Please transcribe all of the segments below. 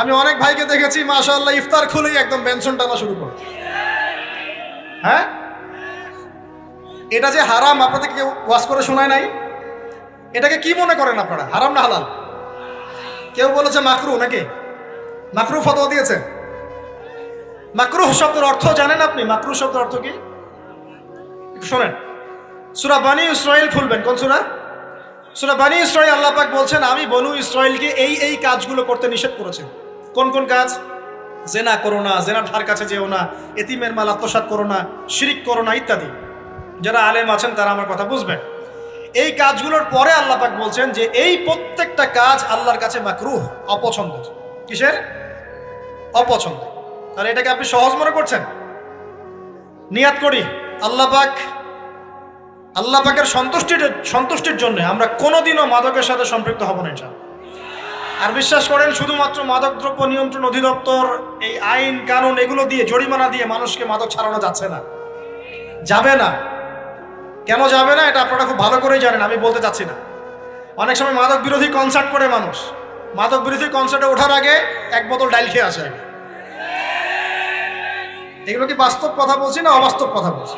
আমি অনেক ভাইকে দেখেছি, মাশাআল্লাহ, ইফতার খুলেই একদম বেনশন টানা শুরু করে। হ্যাঁ? এটা যে হারাম, আপনাদেরকে কেউ ওয়াশ করে শোনায় নাই? এটাকে কি মনে করেন আপনারা? হারাম না হালাল? কেউ বলেছে মাকরু নাকি? মাকরু ফতোয়া দিয়েছে। মাকরু শব্দের অর্থ জানেন আপনি? মাকরু শব্দের অর্থ কি? শোনেন। সুরা বানি ইসরায়েল খুলবেন, কোন সুরা? সুরা বানি ইসরায়েল আল্লাহ পাক বলছেন, আমি বনু ইসরায়েলকে এই এই কাজগুলো করতে নিষেধ করেছেন কোন কোন কাজ জেনা করো না জেনার ধার কাছে যেও না, এতিমের মাল আত্মসাত করো না, শিরিক করো না, ইত্যাদি। যারা আলেম আছেন, তারা আমার কথা বুঝবেন। এই কাজগুলোর পরে আল্লাহ পাক বলছেন যে, এই প্রত্যেকটা কাজ আল্লাহর কাছে মাকরুহ, অপছন্দ। কিসের? অপছন্দ। তাহলে এটাকে আপনি সহজ মনে করছেন? নিয়াত করি। আল্লাহ পাক, আল্লাহ পাকের সন্তুষ্টির সন্তুষ্টির জন্য আমরা কোনোদিনও মাদকের সাথে সম্পৃক্ত হব না, ইনশাআল্লাহ। আর বিশ্বাস করেন, শুধুমাত্র মাদকদ্রব্য নিয়ন্ত্রণ অধিদপ্তর, এই আইন, কানুন, এগুলো দিয়ে, জরিমানা দিয়ে মানুষকে মাদক ছাড়ানো যাচ্ছে না। যাবে না। কেন যাবে না? এটা আপনারা খুব ভালো করেই জানেন, আমি বলতে চাচ্ছি না। অনেক সময় মাদক বিরোধী কনসার্ট করে মানুষ। মাদক বিরোধী কনসার্টে ওঠার আগে এক বোতল ডাইল খেয়ে আসে আগে। এগুলো কি বাস্তব কথা বলছি না অবাস্তব কথা বলছি?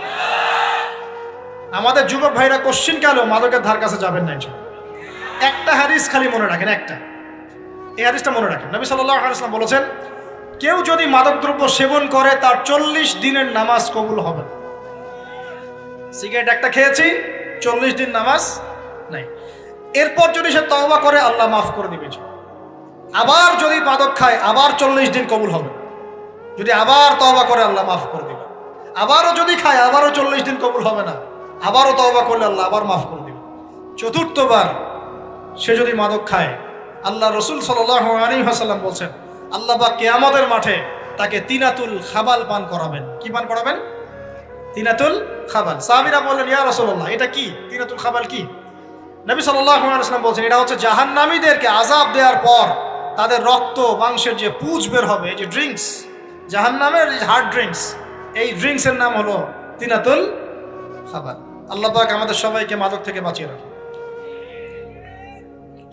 আমাদের যুবক ভাইরা কোশ্চিন কালেও মাদকের ধার কাছে যাবেন না একটা হাদিস খালি মনে রাখেন, একটা। এই হাদিসটা মনে রাখেন। নবী সাল্লাহ আলাইসলাম বলেছেন, কেউ যদি মাদকদ্রব্য সেবন করে, তার চল্লিশ দিনের নামাজ কবুল হবে না। সিগারেট একটা খেয়েছি, চল্লিশ দিন নামাজ নাই। এরপর যদি সে তওবা করে, আল্লাহ মাফ করে দিবে আবার যদি মাদক খায়, আবার চল্লিশ দিন কবুল হবে যদি আবার তওবা করে, আল্লাহ মাফ করে দিবে। আবারও যদি খায়, আবারও চল্লিশ দিন কবুল হবে না। আবারও তওবা করলে, আল্লাহ আবার মাফ করে দিবে। চতুর্থবার সে যদি মাদক খায় আল্লাহ রসুল সাল্লাহ আলী হাসাল্লাম বলছেন, আল্লাহ বা কেয়ামতের মাঠে তাকে তিনাতুল খাবাল পান করাবেন। কি পান করাবেন? তিনাতুল খাবাল। সাহাবিরা বললেন, ইয়া রসল্লাহ এটা কি? তিনাতুল খাবাল কি? নবী সাল্লাম বলছেন, এটা হচ্ছে জাহান্নামীদেরকে আজাব দেওয়ার পর তাদের রক্ত, মাংসের যে পুজ বের হবে যে ড্রিঙ্কস, জাহান্নামের যে হার্ড ড্রিঙ্কস এই ড্রিঙ্কসের নাম হলো তিনাতুল খাবার আল্লাহ পাক আমাদের সবাইকে মাদক থেকে বাঁচিয়ে রাখে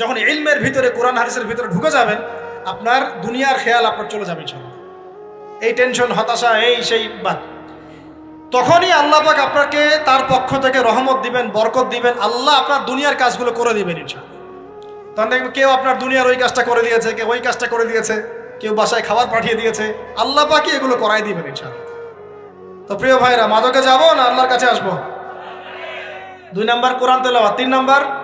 যখন ইলমের ভিতরে, কোরআন হাদিসের ভিতরে ঢুকে যাবেন, আপনার দুনিয়ার খেয়াল আপনার চলে যাবে। এই টেনশন, হতাশা, এই সেই বাদ। তখনই আল্লাহ পাক আপনাকে তার পক্ষ থেকে রহমত দিবেন, বরকত দিবেন। আল্লাহ আপনার দুনিয়ার কাজগুলো করে দিবেন ইনশাআল্লাহ। তখন দেখবেন কেউ আপনার দুনিয়ার ওই কাজটা করে দিয়েছে, কেউ ওই কাজটা করে দিয়েছে, কেউ বাসায় খাবার পাঠিয়ে দিয়েছে। আল্লাহ পাকি এগুলো করাই দিবেন ইনশাআল্লাহ। তো প্রিয় ভাইরা, মাদকে যাব না আল্লাহর কাছে আসব? দুই নাম্বার কোরআন তেলাওয়া তিন নাম্বার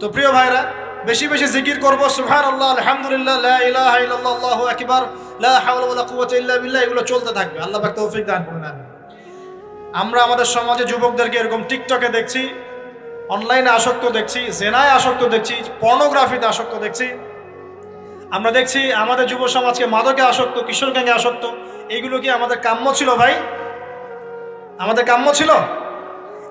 তো প্রিয় ভাইরা, বেশি বেশি জিকির করব। সুবহান আল্লাহ আলহামদুলিল্লাহ কুওয়াতা এগুলো চলতে থাকবে। আল্লাহ পাক তৌফিক দান করুন আমরা আমাদের সমাজে যুবকদেরকে এরকম টিকটকে দেখছি, অনলাইনে আসক্ত দেখছি, জেনায় আসক্ত দেখছি, পর্নোগ্রাফিতে আসক্ত দেখছি। আমরা দেখছি আমাদের যুব সমাজকে মাদকে আসক্ত, কিশোর আসক্ত। এইগুলো কি আমাদের কাম্য ছিল ভাই? আমাদের কাম্য ছিল?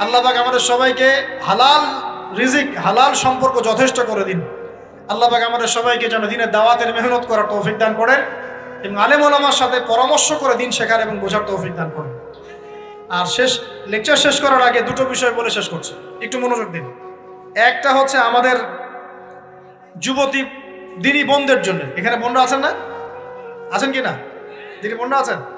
আল্লাহ পাক আমাদের সবাইকে হালাল রিজিক, হালাল সম্পর্ক যথেষ্ট করে দিন। আল্লাহ পাক আমাদের সবাইকে যেন দিনের দাওয়াতের মেহনত করার তৌফিক দান করেন এবং আলেম ওলামার সাথে পরামর্শ করে দিন শেখার এবং বোঝার তৌফিক দান করেন। আর শেষ, লেকচার শেষ করার আগে দুটো বিষয় বলে শেষ করছি। একটু মনোযোগ দিন। একটা হচ্ছে আমাদের যুবতী দিনী বোনদের জন্য। এখানে বোনরা আছেন না? আছেন কি না? দিনী বোনরা আছেন?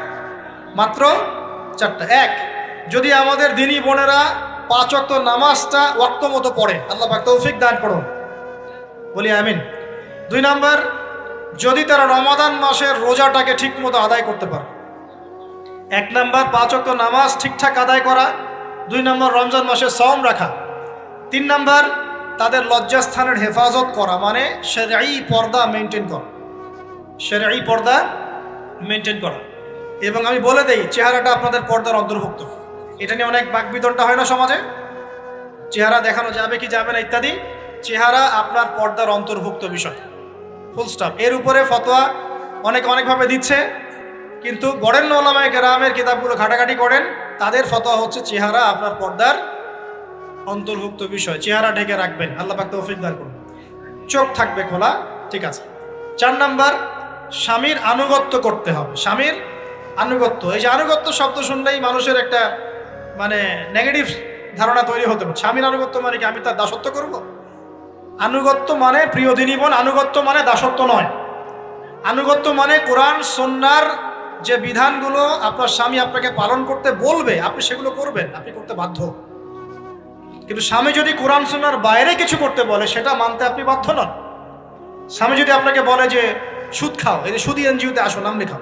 মাত্র চারটা। এক, যদি আমাদের দিনী বোনেরা পাঁচ অক্ত নামাজটা ওয়াক্ত মতো পড়ে, আল্লাহ পাক তৌফিক দান করুন। বলি আমিন। দুই নাম্বার, যদি তারা রমাদান মাসের রোজাটাকে ঠিক মতো আদায় করতে পারে। এক নাম্বার, পাঁচ অক্ত নামাজ ঠিকঠাক আদায় করা। দুই নম্বর, রমজান মাসে সম রাখা। তিন নাম্বার, তাদের লজ্জাস্থানের হেফাজত করা মানে সেরাই পর্দা মেনটেন করা। সেরাই পর্দা মেনটেন করা। এবং আমি বলে দেই, চেহারাটা আপনাদের পর্দার অন্তর্ভুক্ত। এটা নিয়ে অনেক বাকবিতনটা হয় না সমাজে? চেহারা দেখানো যাবে কি যাবে না ইত্যাদি। চেহারা আপনার পর্দার অন্তর্ভুক্ত বিষয়। ফুল স্টপ এর উপরে ফতোয়া অনেক অনেকভাবে দিচ্ছে, কিন্তু বরেণ্য ওলামায় গ্রামের কিতাবগুলো ঘাটাঘাটি করেন। তাদের ফতোয়া হচ্ছে চেহারা আপনার পর্দার অন্তর্ভুক্ত বিষয়। চেহারা ঢেকে রাখবেন। আল্লাহ তৌফিক দান করুন। চোখ থাকবে খোলা, ঠিক আছে। চার নাম্বার, স্বামীর আনুগত্য করতে হবে। স্বামীর আনুগত্য। এই যে আনুগত্য শব্দ শুনলেই মানুষের একটা মানে নেগেটিভ ধারণা তৈরি হতে পারে স্বামীর আনুগত্য মানে কি? আমি তার দাসত্ব করব? আনুগত্য মানে প্রিয় দিনীবন, আনুগত্য মানে দাসত্ব নয়। আনুগত্য মানে কোরআন সন্ন্যার যে বিধানগুলো আপনার স্বামী আপনাকে পালন করতে বলবে, আপনি সেগুলো করবেন, আপনি করতে বাধ্য। কিন্তু স্বামী যদি কোরআন সন্ন্যার বাইরে কিছু করতে বলে, সেটা মানতে আপনি বাধ্য নন। স্বামী যদি আপনাকে বলে যে, সুদ খাও এই যে সুদি এনজিওতে আসো, নাম লেখাও।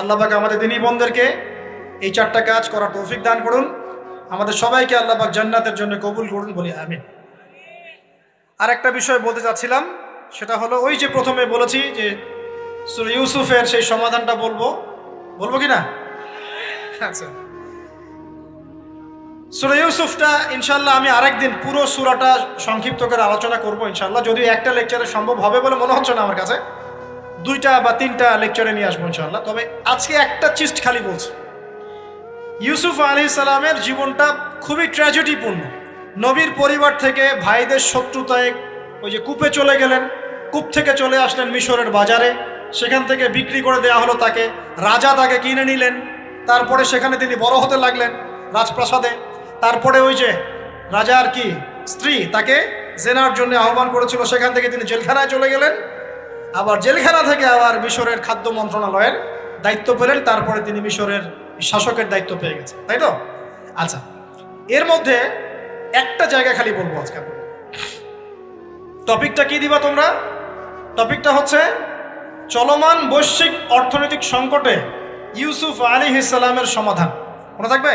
আল্লাহ পাক আমাদের দিনী বোনদেরকে এই চারটা কাজ করার তৌফিক দান করুন। আমাদের সবাইকে আল্লাহ পাক জান্নাতের জন্য কবুল করুন বলি আমিন। আর একটা বিষয় বলতে চাচ্ছিলাম, সেটা হলো ওই যে প্রথমে বলেছি যে সুরে ইউসুফের সেই সমাধানটা বলব। বলব কি না? আচ্ছা। সুরা ইউসুফটা ইনশাল্লাহ আমি আরেকদিন পুরো সুরাটা সংক্ষিপ্ত করে আলোচনা করব ইনশাল্লাহ যদিও একটা লেকচারে সম্ভব হবে বলে মনে হচ্ছে না আমার কাছে। দুইটা বা তিনটা লেকচারে নিয়ে আসব ইনশাল্লাহ তবে আজকে একটা চিস্ট খালি বলছি। ইউসুফ আলী সালামের জীবনটা খুবই ট্র্যাজেডিপূর্ণ নবীর পরিবার থেকে ভাইদের শত্রুতায় ওই যে কূপে চলে গেলেন, কূপ থেকে চলে আসলেন মিশরের বাজারে। সেখান থেকে বিক্রি করে দেওয়া হলো তাকে, রাজা তাকে কিনে নিলেন। তারপরে সেখানে তিনি বড় হতে লাগলেন রাজপ্রাসাদে। তারপরে ওই যে রাজার কি, স্ত্রী তাকে জেনার জন্য আহ্বান করেছিল, সেখান থেকে তিনি জেলখানায় চলে গেলেন। আবার জেলখানা থেকে আবার মিশরের খাদ্য মন্ত্রণালয়ের দায়িত্ব পেলেন, তারপরে তিনি মিশরের শাসকের দায়িত্ব পেয়ে গেছেন, তাই তো? আচ্ছা এর মধ্যে একটা জায়গা খালি বলব আজকে টপিকটা কি দিবা তোমরা? টপিকটা হচ্ছে চলমান বৈশ্বিক অর্থনৈতিক সংকটে ইউসুফ আলী ইসলামের সমাধান। মনে থাকবে?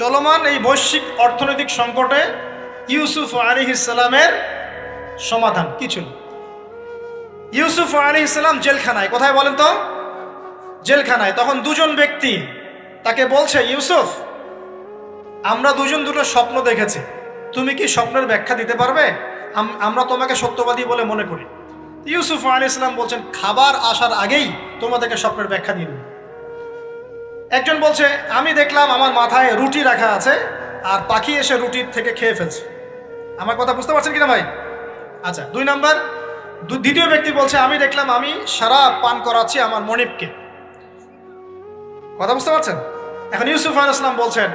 চলমান এই বৈশ্বিক অর্থনৈতিক সংকটে ইউসুফ আলী ইসলামের সমাধান। কি ছিল? ইউসুফ আলী ইসলাম জেলখানায়, কোথায় বলেন তো? জেলখানায়। তখন দুজন ব্যক্তি তাকে বলছে, ইউসুফ, আমরা দুজন দুটো স্বপ্ন দেখেছি। তুমি কি স্বপ্নের ব্যাখ্যা দিতে পারবে? আমরা তোমাকে সত্যবাদী বলে মনে করি। ইউসুফ আলী ইসলাম বলছেন, খাবার আসার আগেই তোমাদেরকে স্বপ্নের ব্যাখ্যা দিয়ে একজন বলছে, আমি দেখলাম আমার মাথায় রুটি রাখা আছে আর পাখি এসে রুটির থেকে খেয়ে ফেলছে। আমার কথা বুঝতে পারছেন কিনা ভাই? আচ্ছা দুই নাম্বার দ্বিতীয় ব্যক্তি বলছে, আমি দেখলাম, আমি সারা পান করাচ্ছি আমার মনিবকে। কথা বুঝতে পারছেন? এখন ইউসুফ আল ইসলাম বলছেন,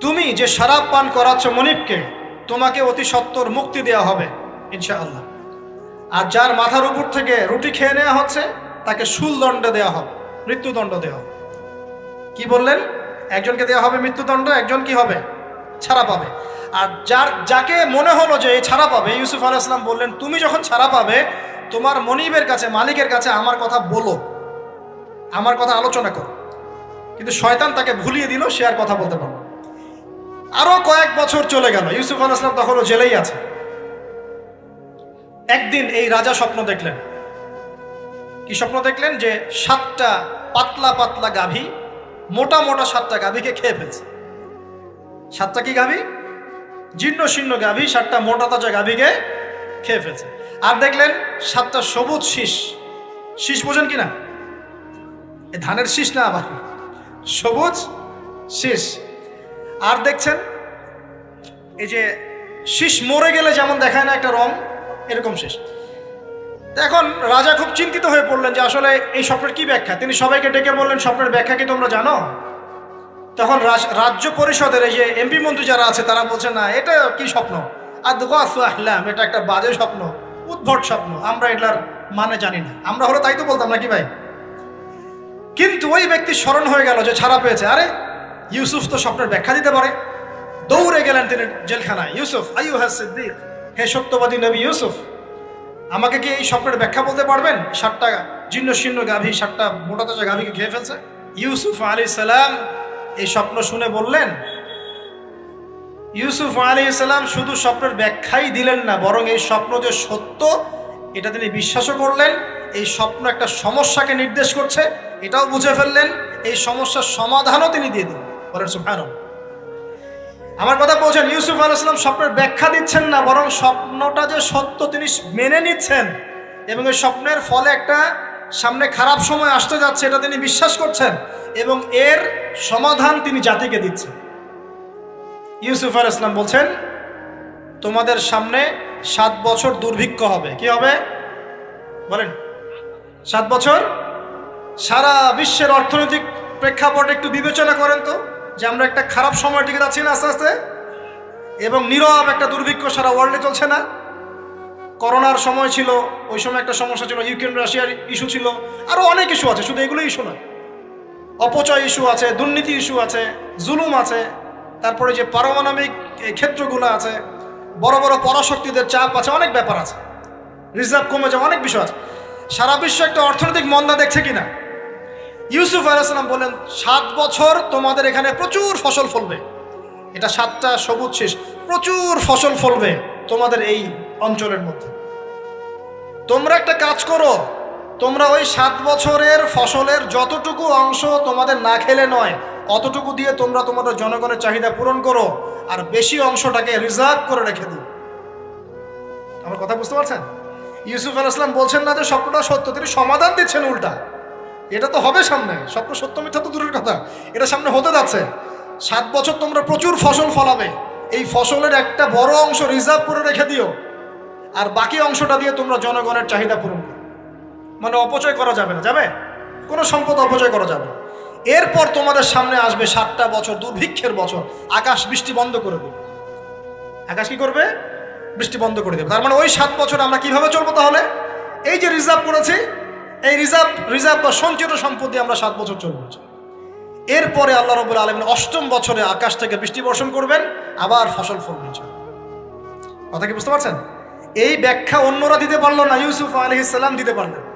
তুমি যে শরাব পান করাচ্ছ মনিবকে, তোমাকে অতি সত্তর মুক্তি দেওয়া হবে, ইনশাআল্লাহ। আর যার মাথার উপর থেকে রুটি খেয়ে নেওয়া হচ্ছে, তাকে শুলদণ্ড দেওয়া হবে, মৃত্যুদণ্ড দেওয়া হবে। কি বললেন? একজনকে দেওয়া হবে মৃত্যুদণ্ড, একজন কি হবে? ছাড়া পাবে। আর যার, যাকে মনে হলো যে ছাড়া পাবে, ইউসুফ আল ইসলাম বললেন, তুমি যখন ছাড়া পাবে, তোমার মনিবের কাছে, মালিকের কাছে আমার কথা বলো। আমার কথা আলোচনা করো। কিন্তু শয়তান তাকে ভুলিয়ে দিল, সে আর কথা বলতে পারল না। আরও কয়েক বছর চলে গেল, ইউসুফ আল ইসলাম তখনও জেলেই আছে। একদিন এই রাজা স্বপ্ন দেখলেন। কি স্বপ্ন দেখলেন? যে সাতটা পাতলা পাতলা গাভী, মোটা মোটা সাতটা গাভীকে খেয়ে ফেলছে। সাতটা কি গাভী? জীর্ণ শীর্ণ গাভী, সাতটা মোটা তাজা গাভীকে খেয়ে ফেলছে। আর দেখলেন সাতটা সবুজ শীষ। শীষ বোঝেন কি না ধানের শীষ না আবার সবুজ শীষ। আর দেখছেন, এই যে শীষ মরে গেলে যেমন দেখায় না একটা রং, এরকম শেষ। এখন রাজা খুব চিন্তিত হয়ে পড়লেন যে আসলে এই স্বপ্নের কি ব্যাখ্যা? তিনি সবাইকে ডেকে বললেন, স্বপ্নের ব্যাখ্যা কি তোমরা জানো? তখন রাজ- রাজ্য পরিষদের এই যে এমপি মন্ত্রী যারা আছে, তারা বলছে, না, এটা কি স্বপ্ন? আর এটা একটা বাজে স্বপ্ন, উদ্ভট স্বপ্ন, আমরা এটার মানে জানি না। আমরা হলো তাই তো বলতাম নাকি ভাই? কিন্তু ওই ব্যক্তি স্মরণ হয়ে গেল যে ছাড়া পেয়েছে। আরে, ইউসুফ তো স্বপ্নের ব্যাখ্যা দিতে পারে। দৌড়ে গেলেন তিনি জেলখানায়। ইউসুফ আইউ হ্যাঁ সিদ্দিক, হে সত্যবাদী নবী ইউসুফ, আমাকে কি এই স্বপ্নের ব্যাখ্যা বলতে পারবেন? ষাটটা জীর্ণ শীর্ণ গাভী ষাটটা মোটা তাজা গাভীকে খেয়ে ফেলছে। ইউসুফ আলী সালাম এই স্বপ্ন শুনে বললেন, ইউসুফ আলী সালাম শুধু স্বপ্নের ব্যাখ্যাই দিলেন না, বরং এই স্বপ্ন যে সত্য, এটা তিনি বিশ্বাসও করলেন, এই স্বপ্ন একটা সমস্যাকে নির্দেশ করছে, এটাও বুঝে ফেললেন, এই সমস্যার সমাধানও তিনি দিয়ে দিলেন। বলেন সুফান আমার কথা বলছেন, ইউসুফ আলাইসালাম স্বপ্নের ব্যাখ্যা দিচ্ছেন না, বরং স্বপ্নটা যে সত্য তিনি মেনে নিচ্ছেন, এবং এই স্বপ্নের ফলে একটা সামনে খারাপ সময় আসতে যাচ্ছে, এটা তিনি বিশ্বাস করছেন এবং এর সমাধান তিনি জাতিকে দিচ্ছেন। ইউসুফ আল ইসলাম বলছেন, তোমাদের সামনে সাত বছর দুর্ভিক্ষ হবে। কি হবে? বলেন। সাত বছর? সারা বিশ্বের অর্থনৈতিক প্রেক্ষাপট একটু বিবেচনা করেন তো, যে আমরা একটা খারাপ সময়ের দিকে যাচ্ছি না আস্তে আস্তে, এবং নীরব একটা দুর্ভিক্ষ সারা ওয়ার্ল্ডে চলছে না। করোনার সময় ছিল, ওই সময় একটা সমস্যা ছিল, ইউক্রেন, রাশিয়ার ইস্যু ছিল আরও অনেক ইস্যু আছে, শুধু এগুলো ইস্যু নয়। অপচয় ইস্যু আছে, দুর্নীতি ইস্যু আছে, জুলুম আছে, তারপরে যে পারমাণবিক ক্ষেত্রগুলো আছে, বড় বড় পরাশক্তিদের চাপ আছে, অনেক ব্যাপার আছে। রিজার্ভ কমে যাওয়া অনেক বিষয় আছে। সারা বিশ্ব একটা অর্থনৈতিক মন্দা দেখছে কিনা? ইউসুফ আলাইসালাম বললেন, সাত বছর তোমাদের এখানে প্রচুর ফসল ফলবে। এটা সাতটা সবুজ শেষ, প্রচুর ফসল ফলবে তোমাদের এই অঞ্চলের মধ্যে। তোমরা একটা কাজ করো। তোমরা ওই সাত বছরের ফসলের যতটুকু অংশ তোমাদের না খেলে নয়, অতটুকু দিয়ে তোমরা তোমাদের জনগণের চাহিদা পূরণ করো আর বেশি অংশটাকে রিজার্ভ করে রেখে দিও। আমার কথা বুঝতে পারছেন? ইউসুফ আল ইসলাম বলছেন না যে স্বপ্নটা সত্য, তিনি সমাধান দিচ্ছেন উল্টা। এটা তো হবে সামনে স্বপ্ন সত্য মিথ্যা তো দূরের কথা। এটা সামনে হতে যাচ্ছে। সাত বছর তোমরা প্রচুর ফসল ফলাবে। এই ফসলের একটা বড় অংশ রিজার্ভ করে রেখে দিও। আর বাকি অংশটা দিয়ে তোমরা জনগণের চাহিদা পূরণ করো। মানে অপচয় করা যাবে না, যাবে? কোনো সম্পদ অপচয় করা যাবে। এরপর তোমাদের সামনে আসবে সাতটা বছর, দুর্ভিক্ষের বছর। আকাশ বৃষ্টি বন্ধ করে দেবে। আকাশ কি করবে? বৃষ্টি বন্ধ করে দেবে। তার মানে ওই সাত বছর আমরা কীভাবে চলবো তাহলে? এই যে রিজার্ভ করেছি, এই রিজার্ভ রিজার্ভ বা সঞ্চিত সম্পত্তি আমরা সাত বছর চলবো। এরপরে আল্লাহ রবুল আলমিন অষ্টম বছরে আকাশ থেকে বৃষ্টি বর্ষণ করবেন, আবার ফসল ফলবে, ইনশাআল্লাহ। কথা কি বুঝতে পারছেন? এই ব্যাখ্যা অন্যরা দিতে পারল না ইউসুফ আলহিসাল্লাম দিতে পারলেন।